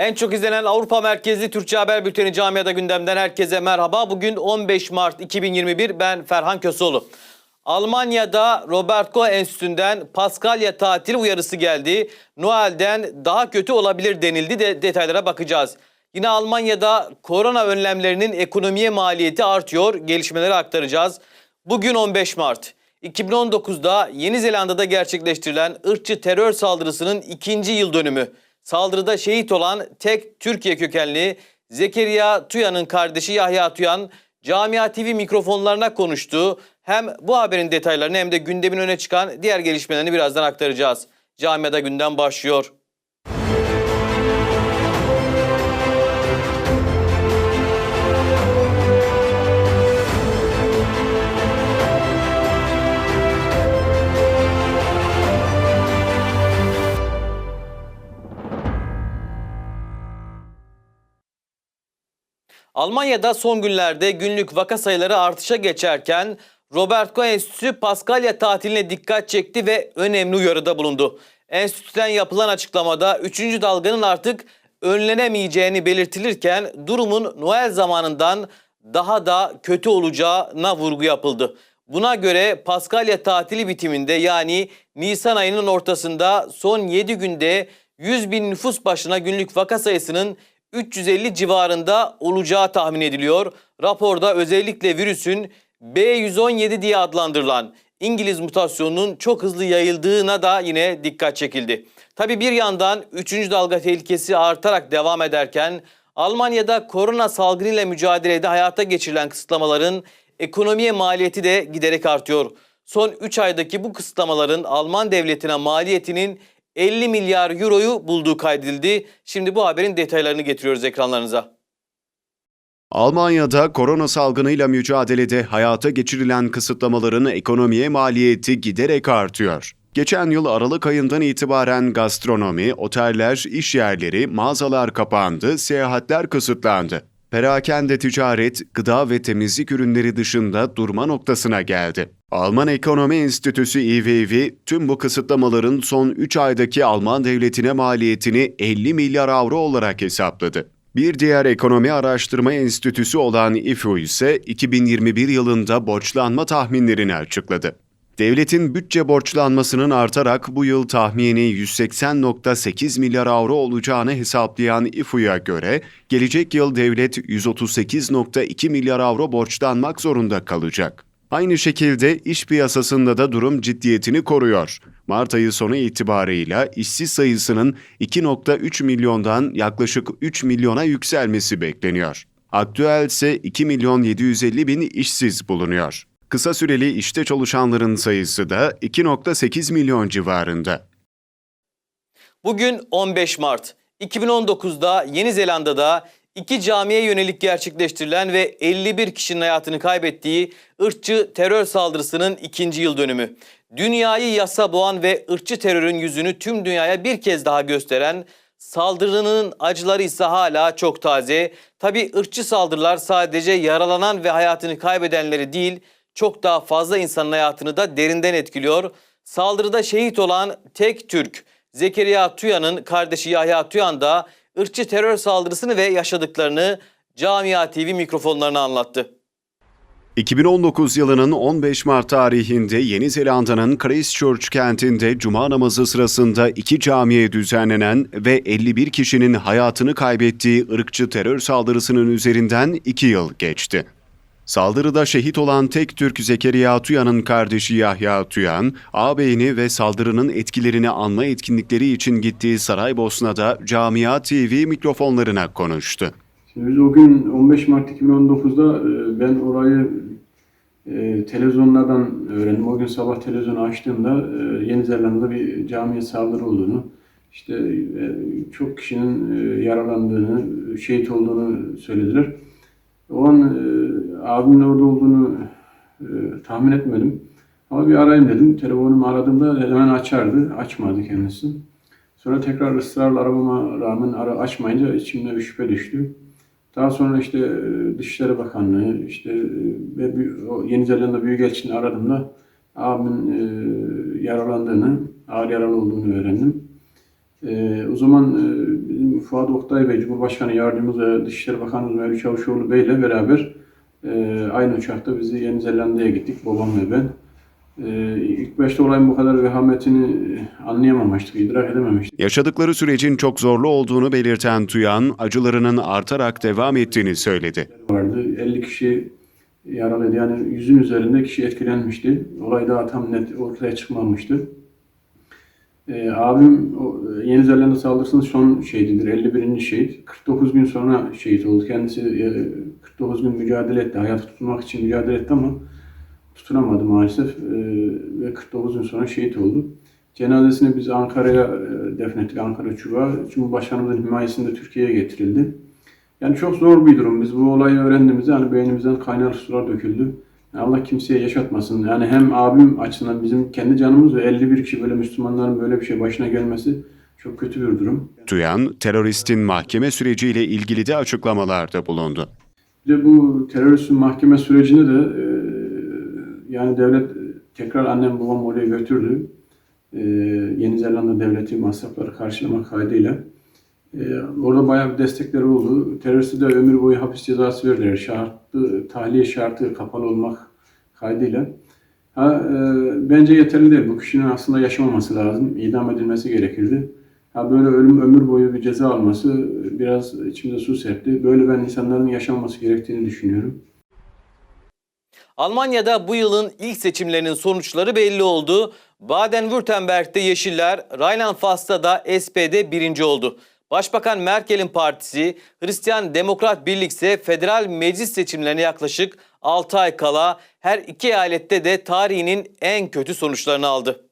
En çok izlenen Avrupa merkezli Türkçe Haber Bülteni Camiada gündemden herkese merhaba. Bugün 15 Mart 2021 ben Ferhan Köseoğlu. Almanya'da Robert Koch Enstitüsü'nden Paskalya tatil uyarısı geldi. Noel'den daha kötü olabilir denildi de detaylara bakacağız. Yine Almanya'da korona önlemlerinin ekonomiye maliyeti artıyor. Gelişmeleri aktaracağız. Bugün 15 Mart. 2019'da Yeni Zelanda'da gerçekleştirilen ırkçı terör saldırısının ikinci yıl dönümü. Saldırıda şehit olan tek Türkiye kökenli Zekeriya Tuyan'ın kardeşi Yahya Tuyan Camia TV mikrofonlarına konuştu. Hem bu haberin detaylarını hem de gündemin öne çıkan diğer gelişmelerini birazdan aktaracağız. Camiada gündem başlıyor. Almanya'da son günlerde günlük vaka sayıları artışa geçerken Robert Koch Enstitüsü Paskalya tatiline dikkat çekti ve önemli uyarıda bulundu. Enstitüden yapılan açıklamada 3. dalganın artık önlenemeyeceğini belirtilirken durumun Noel zamanından daha da kötü olacağına vurgu yapıldı. Buna göre Paskalya tatili bitiminde yani Nisan ayının ortasında son 7 günde 100 bin nüfus başına günlük vaka sayısının 350 civarında olacağı tahmin ediliyor. Raporda özellikle virüsün B117 diye adlandırılan İngiliz mutasyonunun çok hızlı yayıldığına da yine dikkat çekildi. Tabi bir yandan 3. dalga tehlikesi artarak devam ederken Almanya'da korona salgınıyla mücadelede hayata geçirilen kısıtlamaların ekonomiye maliyeti de giderek artıyor. Son 3 aydaki bu kısıtlamaların Alman devletine maliyetinin 50 milyar euroyu bulduğu kaydedildi. Şimdi bu haberin detaylarını getiriyoruz ekranlarınıza. Almanya'da korona salgınıyla mücadelede hayata geçirilen kısıtlamaların ekonomiye maliyeti giderek artıyor. Geçen yıl Aralık ayından itibaren gastronomi, oteller, iş yerleri, mağazalar kapandı, seyahatler kısıtlandı. Perakende ticaret, gıda ve temizlik ürünleri dışında durma noktasına geldi. Alman Ekonomi Enstitüsü IWW tüm bu kısıtlamaların son 3 aydaki Alman devletine maliyetini 50 milyar avro olarak hesapladı. Bir diğer ekonomi araştırma enstitüsü olan IFO ise 2021 yılında borçlanma tahminlerini açıkladı. Devletin bütçe borçlanmasının artarak bu yıl tahmini 180.8 milyar avro olacağını hesaplayan İFU'ya göre gelecek yıl devlet 138.2 milyar avro borçlanmak zorunda kalacak. Aynı şekilde iş piyasasında da durum ciddiyetini koruyor. Mart ayı sonu itibarıyla işsiz sayısının 2.3 milyondan yaklaşık 3 milyona yükselmesi bekleniyor. Aktüel ise 2 milyon 750 bin işsiz bulunuyor. Kısa süreli işte çalışanların sayısı da 2.8 milyon civarında. Bugün 15 Mart. 2019'da Yeni Zelanda'da iki camiye yönelik gerçekleştirilen ve 51 kişinin hayatını kaybettiği ırkçı terör saldırısının ikinci yıl dönümü. Dünyayı yasa boğan ve ırkçı terörün yüzünü tüm dünyaya bir kez daha gösteren saldırının acıları ise hala çok taze. Tabi ırkçı saldırılar sadece yaralanan ve hayatını kaybedenleri değil çok daha fazla insanın hayatını da derinden etkiliyor. Saldırıda şehit olan tek Türk Zekeriya Tuyan'ın kardeşi Yahya Tuyan da ırkçı terör saldırısını ve yaşadıklarını Camia TV mikrofonlarına anlattı. 2019 yılının 15 Mart tarihinde Yeni Zelanda'nın Christchurch kentinde cuma namazı sırasında iki camiye düzenlenen ve 51 kişinin hayatını kaybettiği ırkçı terör saldırısının üzerinden 2 yıl geçti. Saldırıda şehit olan tek Türk Zekeriya Tuyan'ın kardeşi Yahya Tuyan, ağabeyini ve saldırının etkilerini anma etkinlikleri için gittiği Saraybosna'da Camia TV mikrofonlarına konuştu. Biz o gün 15 Mart 2019'da e, ben orayı e, televizyonlardan öğrendim. O gün sabah televizyonu açtığımda e, Yeni Zelanda'da bir camiye saldırı olduğunu, işte çok kişinin yaralandığını, şehit olduğunu söylediler. O an abimin orada olduğunu e, tahmin etmedim. Ama bir arayayım dedim. Telefonumu aradığımda hemen açardı. Açmadı kendisi. Sonra tekrar ısrarla aramama rağmen ara açmayınca içimde bir şüphe düştü. Daha sonra işte e, Dışişleri Bakanlığı, işte e, ve Yeni Zelanda Büyükelçini aradığımda abimin e, yaralandığını, ağır yaralı olduğunu öğrendim. E, o zaman e, Fuat Oktay Bey, Cumhurbaşkanı Yardımcımız ve Dışişleri Bakanımız Mevlüt Çavuşoğlu Bey ile beraber e, aynı uçakta biz Yeni Zelanda'ya gittik, babam ve ben. E, ilk başta olayın bu kadar vehametini anlayamamıştık, idrak edememiştik. Yaşadıkları sürecin çok zorlu olduğunu belirten Tuyan, acılarının artarak devam ettiğini söyledi. vardı. 50 kişi yaralıydı. Yani yüzün üzerinde kişi etkilenmişti. Olay daha tam net ortaya çıkmamıştı. Ee, abim e, Yeni Zelanda saldırısının son şehididir. 51. şehit. 49 gün sonra şehit oldu. Kendisi e, 49 gün mücadele etti. Hayatı tutunmak için mücadele etti ama tutunamadı maalesef. Ee, ve 49 gün sonra şehit oldu. Cenazesini biz Ankara'ya e, defnettik. Ankara Çubuğa. Cumhurbaşkanımızın himayesinde Türkiye'ye getirildi. Yani çok zor bir durum. Biz bu olayı öğrendiğimizde hani beynimizden kaynar sular döküldü. Allah kimseye yaşatmasın. Yani hem abim açısından bizim kendi canımız ve 51 kişi böyle Müslümanların böyle bir şey başına gelmesi çok kötü bir durum. Tuyan, teröristin mahkeme süreciyle ilgili de açıklamalarda bulundu. Bir de bu teröristin mahkeme sürecinde de e, yani devlet e, tekrar annem babam oraya götürdü. E, Yeni Zelanda devleti masrafları karşılamak kaydıyla. E, orada bayağı bir destekleri oldu. Teröriste de ömür boyu hapis cezası verdiler. Şartlı, tahliye şartı kapalı olmak kaydıyla. Ha, e, bence yeterli değil. Bu kişinin aslında yaşamaması lazım. İdam edilmesi gerekirdi. Ha, böyle ölüm ömür boyu bir ceza alması biraz içimde su serpti. Böyle ben insanların yaşamaması gerektiğini düşünüyorum. Almanya'da bu yılın ilk seçimlerinin sonuçları belli oldu. Baden-Württemberg'de Yeşiller, Rheinland-Pfalz'da da SPD birinci oldu. Başbakan Merkel'in partisi Hristiyan Demokrat Birlik ise federal meclis seçimlerine yaklaşık 6 ay kala her iki eyalette de tarihinin en kötü sonuçlarını aldı.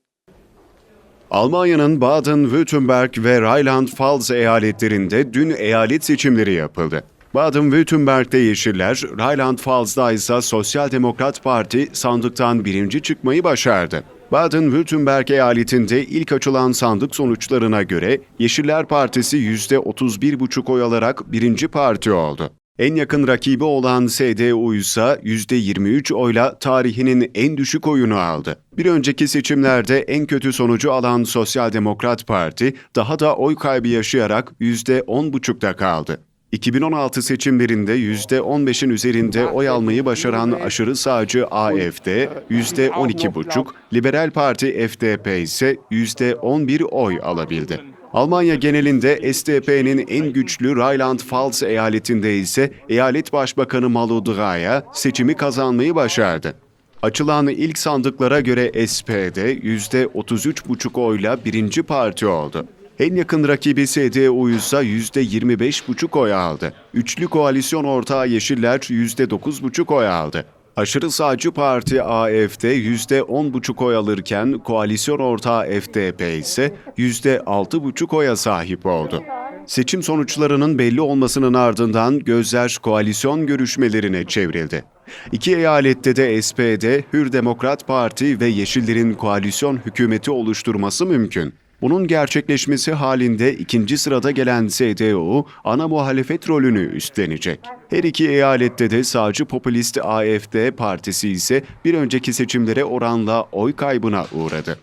Almanya'nın Baden-Württemberg ve Rheinland-Pfalz eyaletlerinde dün eyalet seçimleri yapıldı. Baden-Württemberg'de Yeşiller, Rheinland-Pfalz'da ise Sosyal Demokrat Parti sandıktan birinci çıkmayı başardı. Baden-Württemberg eyaletinde ilk açılan sandık sonuçlarına göre Yeşiller Partisi %31,5 oy alarak birinci parti oldu. En yakın rakibi olan CDU ise %23 oyla tarihinin en düşük oyunu aldı. Bir önceki seçimlerde en kötü sonucu alan Sosyal Demokrat Parti daha da oy kaybı yaşayarak %10,5'da kaldı. 2016 seçimlerinde %15'in üzerinde oy almayı başaran aşırı sağcı AFD %12,5, Liberal Parti FDP ise %11 oy alabildi. Almanya genelinde SDP'nin en güçlü Rheinland-Pfalz eyaletinde ise eyalet başbakanı Malu Dreyer seçimi kazanmayı başardı. Açılan ilk sandıklara göre SPD %33,5 oyla birinci parti oldu. En yakın rakibi CDU ise %25,5 oy aldı. Üçlü koalisyon ortağı Yeşiller %9,5 oy aldı. Aşırı sağcı parti AFD %10,5 oy alırken koalisyon ortağı FDP ise %6,5 oya sahip oldu. Seçim sonuçlarının belli olmasının ardından gözler koalisyon görüşmelerine çevrildi. İki eyalette de SPD, Hür Demokrat Parti ve Yeşillerin koalisyon hükümeti oluşturması mümkün. Bunun gerçekleşmesi halinde ikinci sırada gelen CDU ana muhalefet rolünü üstlenecek. Her iki eyalette de sağcı popülist AFD partisi ise bir önceki seçimlere oranla oy kaybına uğradı.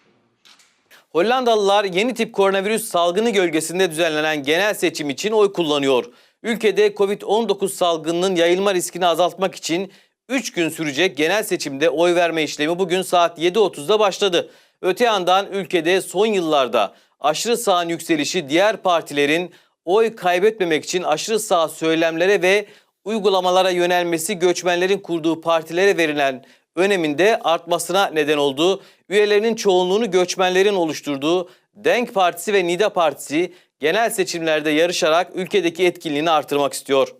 Hollandalılar yeni tip koronavirüs salgını gölgesinde düzenlenen genel seçim için oy kullanıyor. Ülkede Covid-19 salgınının yayılma riskini azaltmak için 3 gün sürecek genel seçimde oy verme işlemi bugün saat 7.30'da başladı. Öte yandan ülkede son yıllarda aşırı sağın yükselişi diğer partilerin oy kaybetmemek için aşırı sağ söylemlere ve uygulamalara yönelmesi göçmenlerin kurduğu partilere verilen öneminde artmasına neden oldu. Üyelerinin çoğunluğunu göçmenlerin oluşturduğu Denk Partisi ve Nida Partisi genel seçimlerde yarışarak ülkedeki etkinliğini artırmak istiyor.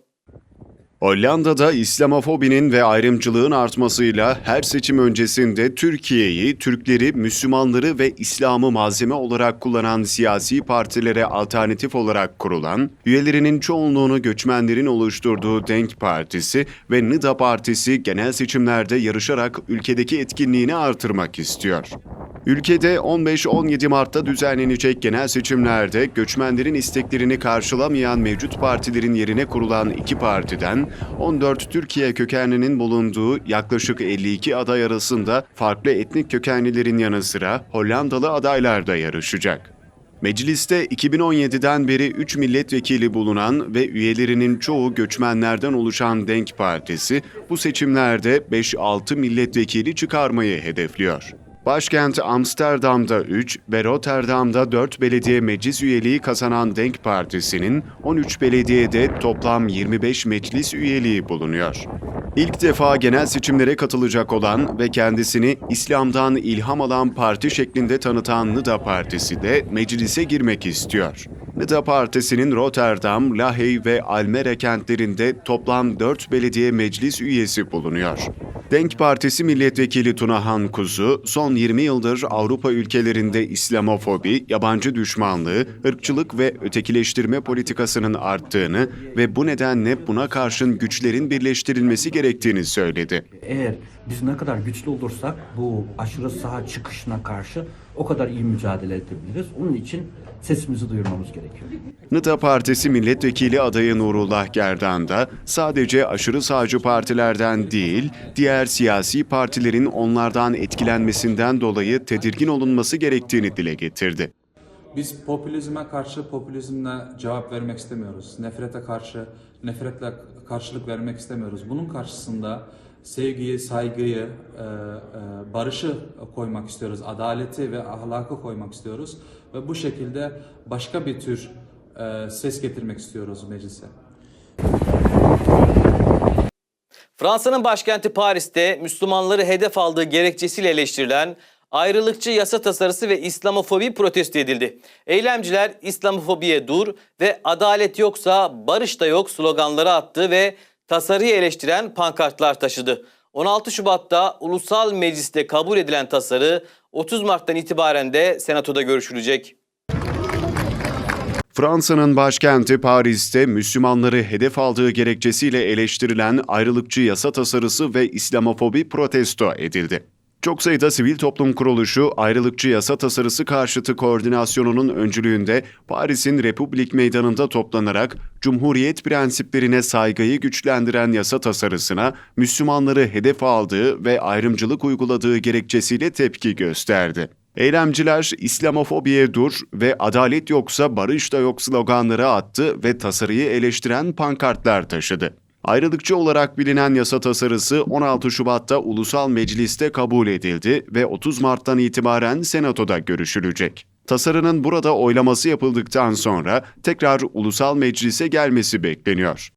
Hollanda'da İslamofobinin ve ayrımcılığın artmasıyla her seçim öncesinde Türkiye'yi, Türkleri, Müslümanları ve İslam'ı malzeme olarak kullanan siyasi partilere alternatif olarak kurulan, üyelerinin çoğunluğunu göçmenlerin oluşturduğu Denk Partisi ve Nida Partisi genel seçimlerde yarışarak ülkedeki etkinliğini artırmak istiyor. Ülkede 15-17 Mart'ta düzenlenecek genel seçimlerde göçmenlerin isteklerini karşılamayan mevcut partilerin yerine kurulan iki partiden 14 Türkiye kökenlinin bulunduğu yaklaşık 52 aday arasında farklı etnik kökenlilerin yanı sıra Hollandalı adaylar da yarışacak. Mecliste 2017'den beri 3 milletvekili bulunan ve üyelerinin çoğu göçmenlerden oluşan Denk Partisi bu seçimlerde 5-6 milletvekili çıkarmayı hedefliyor. Başkent Amsterdam'da 3 ve Rotterdam'da 4 belediye meclis üyeliği kazanan Denk Partisi'nin 13 belediyede toplam 25 meclis üyeliği bulunuyor. İlk defa genel seçimlere katılacak olan ve kendisini İslam'dan ilham alan parti şeklinde tanıtan Nida Partisi de meclise girmek istiyor. Nida Partisi'nin Rotterdam, Lahey ve Almere kentlerinde toplam 4 belediye meclis üyesi bulunuyor. Denk Partisi milletvekili Tunahan Kuzu, son 20 yıldır Avrupa ülkelerinde İslamofobi, yabancı düşmanlığı, ırkçılık ve ötekileştirme politikasının arttığını ve bu nedenle buna karşın güçlerin birleştirilmesi gerektiğini söyledi. Eğer biz ne kadar güçlü olursak bu aşırı saha çıkışına karşı o kadar iyi mücadele edebiliriz. Onun için sesimizi duyurmamız gerekiyor. NITA Partisi milletvekili adayı Nurullah Gerdan da sadece aşırı sağcı partilerden değil, diğer siyasi partilerin onlardan etkilenmesinden dolayı tedirgin olunması gerektiğini dile getirdi. Biz popülizme karşı popülizmle cevap vermek istemiyoruz. Nefrete karşı nefretle karşılık vermek istemiyoruz. Bunun karşısında sevgiyi, saygıyı, e, e, barışı koymak istiyoruz. Adaleti ve ahlakı koymak istiyoruz. Ve bu şekilde başka bir tür e, ses getirmek istiyoruz meclise. Fransa'nın başkenti Paris'te Müslümanları hedef aldığı gerekçesiyle eleştirilen ayrılıkçı yasa tasarısı ve İslamofobi protesto edildi. Eylemciler İslamofobiye dur ve adalet yoksa barış da yok sloganları attı ve tasarıyı eleştiren pankartlar taşıdı. 16 Şubat'ta Ulusal Meclis'te kabul edilen tasarı 30 Mart'tan itibaren de Senato'da görüşülecek. Fransa'nın başkenti Paris'te Müslümanları hedef aldığı gerekçesiyle eleştirilen ayrılıkçı yasa tasarısı ve İslamofobi protesto edildi. Çok sayıda sivil toplum kuruluşu ayrılıkçı yasa tasarısı karşıtı koordinasyonunun öncülüğünde Paris'in Republik Meydanı'nda toplanarak Cumhuriyet prensiplerine saygıyı güçlendiren yasa tasarısına Müslümanları hedef aldığı ve ayrımcılık uyguladığı gerekçesiyle tepki gösterdi. Eylemciler İslamofobiye dur ve adalet yoksa barış da yok sloganları attı ve tasarıyı eleştiren pankartlar taşıdı. Ayrılıkçı olarak bilinen yasa tasarısı 16 Şubat'ta Ulusal Meclis'te kabul edildi ve 30 Mart'tan itibaren Senato'da görüşülecek. Tasarının burada oylaması yapıldıktan sonra tekrar Ulusal Meclis'e gelmesi bekleniyor.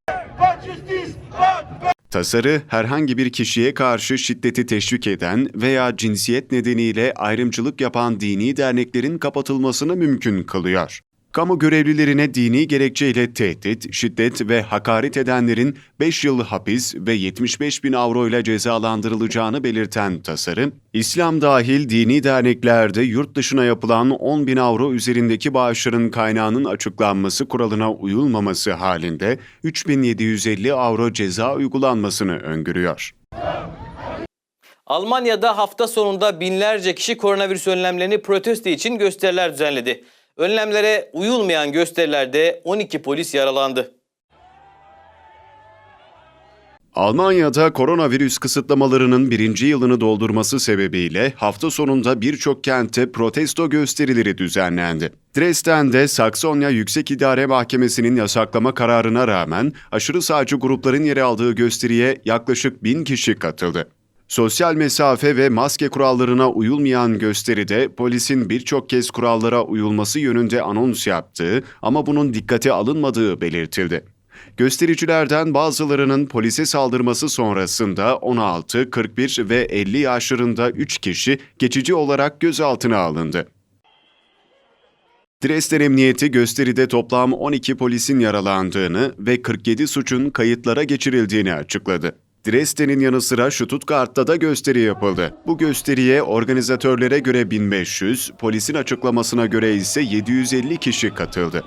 Tasarı herhangi bir kişiye karşı şiddeti teşvik eden veya cinsiyet nedeniyle ayrımcılık yapan dini derneklerin kapatılmasını mümkün kılıyor. Kamu görevlilerine dini gerekçeyle tehdit, şiddet ve hakaret edenlerin 5 yıl hapis ve 75 bin avro ile cezalandırılacağını belirten tasarı, İslam dahil dini derneklerde yurt dışına yapılan 10 bin avro üzerindeki bağışların kaynağının açıklanması kuralına uyulmaması halinde 3750 avro ceza uygulanmasını öngörüyor. Almanya'da hafta sonunda binlerce kişi koronavirüs önlemlerini protesto için gösteriler düzenledi. Önlemlere uyulmayan gösterilerde 12 polis yaralandı. Almanya'da koronavirüs kısıtlamalarının birinci yılını doldurması sebebiyle hafta sonunda birçok kentte protesto gösterileri düzenlendi. Dresden'de Saksonya Yüksek İdare Mahkemesi'nin yasaklama kararına rağmen aşırı sağcı grupların yer aldığı gösteriye yaklaşık bin kişi katıldı. Sosyal mesafe ve maske kurallarına uyulmayan gösteride polisin birçok kez kurallara uyulması yönünde anons yaptığı ama bunun dikkate alınmadığı belirtildi. Göstericilerden bazılarının polise saldırması sonrasında 16, 41 ve 50 yaşlarında 3 kişi geçici olarak gözaltına alındı. Dresden Emniyeti gösteride toplam 12 polisin yaralandığını ve 47 suçun kayıtlara geçirildiğini açıkladı. Dresden'in yanı sıra Stuttgart'ta da gösteri yapıldı. Bu gösteriye organizatörlere göre 1500, polisin açıklamasına göre ise 750 kişi katıldı.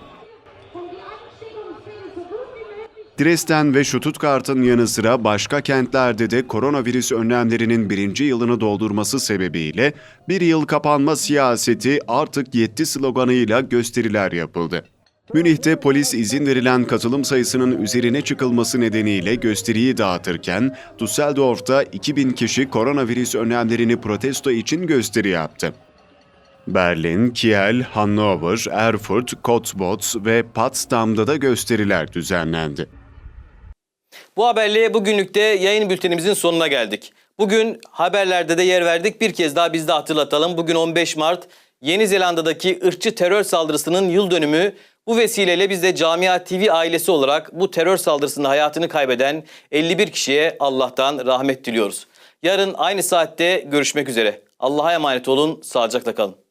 Dresden ve Stuttgart'ın yanı sıra başka kentlerde de koronavirüs önlemlerinin birinci yılını doldurması sebebiyle bir yıl kapanma siyaseti artık yetti sloganıyla gösteriler yapıldı. Münih'te polis izin verilen katılım sayısının üzerine çıkılması nedeniyle gösteriyi dağıtırken, Düsseldorf'ta 2000 kişi koronavirüs önlemlerini protesto için gösteri yaptı. Berlin, Kiel, Hannover, Erfurt, Cottbus ve Potsdam'da da gösteriler düzenlendi. Bu haberle bugünlükte yayın bültenimizin sonuna geldik. Bugün haberlerde de yer verdik. Bir kez daha biz de hatırlatalım. Bugün 15 Mart Yeni Zelanda'daki ırkçı terör saldırısının yıl dönümü. Bu vesileyle biz de Camia TV ailesi olarak bu terör saldırısında hayatını kaybeden 51 kişiye Allah'tan rahmet diliyoruz. Yarın aynı saatte görüşmek üzere. Allah'a emanet olun, sağlıcakla kalın.